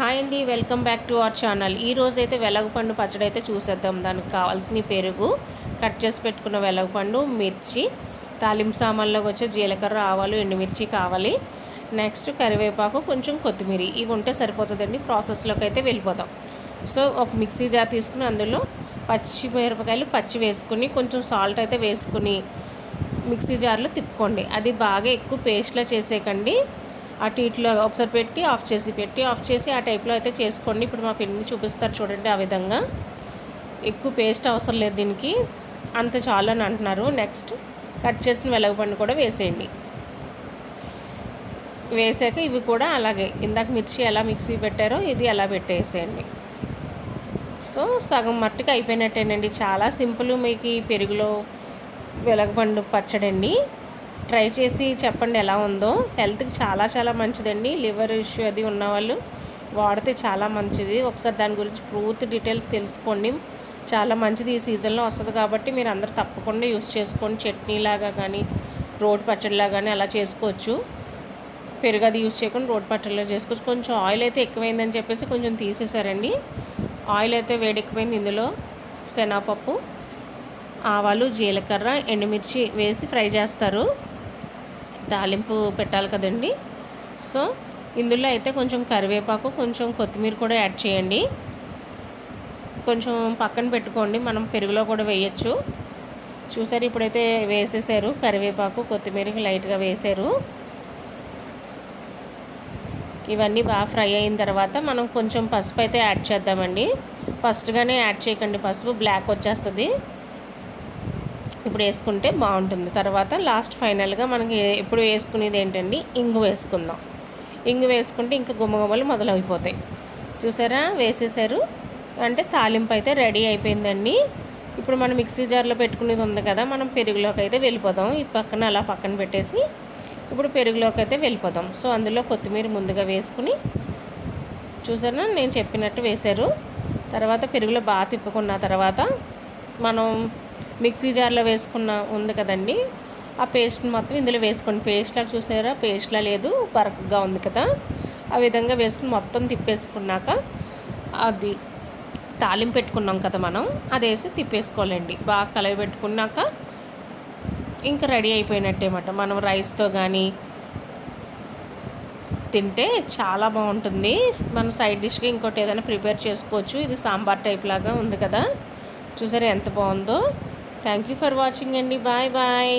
Hi అండి welcome back to our channel. ఈ అయితే వెలగపండు పచ్చడి అయితే చూసేద్దాం. దానికి కావాల్సిన పెరుగు కట్ చేసి పెట్టుకున్న వెలగపండు మిర్చి తాలింపు సామాన్లోకి వచ్చే జీలకర్ర ఆవాలు ఎండుమిర్చి కావాలి. నెక్స్ట్ కరివేపాకు కొంచెం కొత్తిమీర. ఇవి ఉంటే సరిపోతుందండి. ప్రాసెస్లోకి అయితే వెళ్ళిపోతాం. సో ఒక మిక్సీ జార్ తీసుకుని అందులో పచ్చి మిరపకాయలు పచ్చి వేసుకుని కొంచెం సాల్ట్ అయితే వేసుకుని మిక్సీ జార్లో తిప్పుకోండి. అది బాగా ఎక్కువ పేస్ట్లా చేసేకండి అటు ఇట్లా ఒకసారి పెట్టి ఆఫ్ చేసి పెట్టి ఆఫ్ చేసి ఆ టైప్లో అయితే చేసుకోండి. ఇప్పుడు మా పిన్ని చూపిస్తారు చూడండి ఆ విధంగా. ఎక్కువ పేస్ట్ అవసరం లేదు దీనికి. అంత చాలు అని అంటున్నారు. నెక్స్ట్ కట్ చేసిన వెలగపండు కూడా వేసేయండి. వేసాక ఇవి కూడా అలాగే ఇందాక మిర్చి ఎలా మిక్సీ పెట్టారో ఇది ఎలా పెట్టేసేయండి. సో సగం మట్టుకు అయిపోయినట్టేనండి. చాలా సింపుల్ మీకు ఈ పెరుగులో వెలగపండు పచ్చడండి. ట్రై చేసి చెప్పండి ఎలా ఉందో. హెల్త్కి చాలా చాలా మంచిదండి. లివర్ ఇష్యూ అది ఉన్నవాళ్ళు వాడితే చాలా మంచిది. ఒకసారి దాని గురించి పూర్తి డీటెయిల్స్ తెలుసుకోండి. చాలా మంచిది ఈ సీజన్లో వస్తుంది కాబట్టి మీరు అందరు తప్పకుండా యూస్ చేసుకోండి. చట్నీలాగా కానీ రోడ్ పచ్చడిలా కానీ అలా చేసుకోవచ్చు. పెరుగు అది యూస్ చేయకుండా రోడ్ పచ్చడిలో చేసుకోవచ్చు. కొంచెం ఆయిల్ అయితే ఎక్కువైందని చెప్పేసి కొంచెం తీసేసారండి. ఆయిల్ అయితే వేడెక్కిపోయింది ఇందులో. శనగపప్పు ఆవాలు జీలకర్ర ఎండుమిర్చి వేసి ఫ్రై చేస్తారు. తాలింపు పెట్టాలి కదండి. సో ఇందులో అయితే కొంచెం కరివేపాకు కొంచెం కొత్తిమీర కూడా యాడ్ చేయండి. కొంచెం పక్కన పెట్టుకోండి మనం పెరుగులో కూడా వేయచ్చు. చూసారు ఇప్పుడైతే వేసేసారు కరివేపాకు కొత్తిమీరకి లైట్గా వేసారు. ఇవన్నీ బాగా ఫ్రై అయిన తర్వాత మనం కొంచెం పసుపు అయితే యాడ్ చేద్దామండి. ఫస్ట్గానే యాడ్ చేయకండి పసుపు బ్లాక్ వచ్చేస్తుంది. ఇప్పుడు వేసుకుంటే బాగుంటుంది. తర్వాత లాస్ట్ ఫైనల్గా మనకి ఎప్పుడు వేసుకునేది ఏంటండి? ఇంగు వేసుకుందాం. ఇంగు వేసుకుంటే ఇంకా గుమ్మగుమ్మలు మొదలైపోతాయి చూసారా? వేసేసారు. అంటే తాలింపు అయితే రెడీ అయిపోయిందండి. ఇప్పుడు మనం మిక్సీ జార్లో పెట్టుకునేది ఉంది కదా మనం పెరుగులోకి అయితే వెళ్ళిపోదాం. ఈ పక్కన అలా పక్కన పెట్టేసి ఇప్పుడు పెరుగులోకి అయితే వెళ్ళిపోదాం. సో అందులో కొత్తిమీర ముందుగా వేసుకుని చూసారా? నేను చెప్పినట్టు వేశారు. తర్వాత పెరుగులో బాగా తిప్పుకున్న తర్వాత మనం మిక్సీ జార్లో వేసుకున్న ఉంది కదండి. ఆ పేస్ట్ని మొత్తం ఇందులో వేసుకోండి. పేస్ట్లా చూసారా? పేస్ట్లా లేదు. బరకగా ఉంది కదా. ఆ విధంగా వేసుకుని మొత్తం తిప్పేసుకున్నాక అది తాలింపు పెట్టుకున్నాం కదా మనం. అది వేసి తిప్పేసుకోవాలండి. బాగా కలవి పెట్టుకున్నాక ఇంకా రెడీ అయిపోయినట్టేమాట మనం రైస్తో కానీ తింటే చాలా బాగుంటుంది. మన సైడ్ డిష్గా ఇంకోటి ఏదైనా ప్రిపేర్ చేసుకోవచ్చు. ఇది సాంబార్ టైప్ లాగా ఉంది కదా. చూసారా ఎంత బాగుందో? థ్యాంక్ యూ ఫర్ వాచింగ్ అండి బాయ్ బాయ్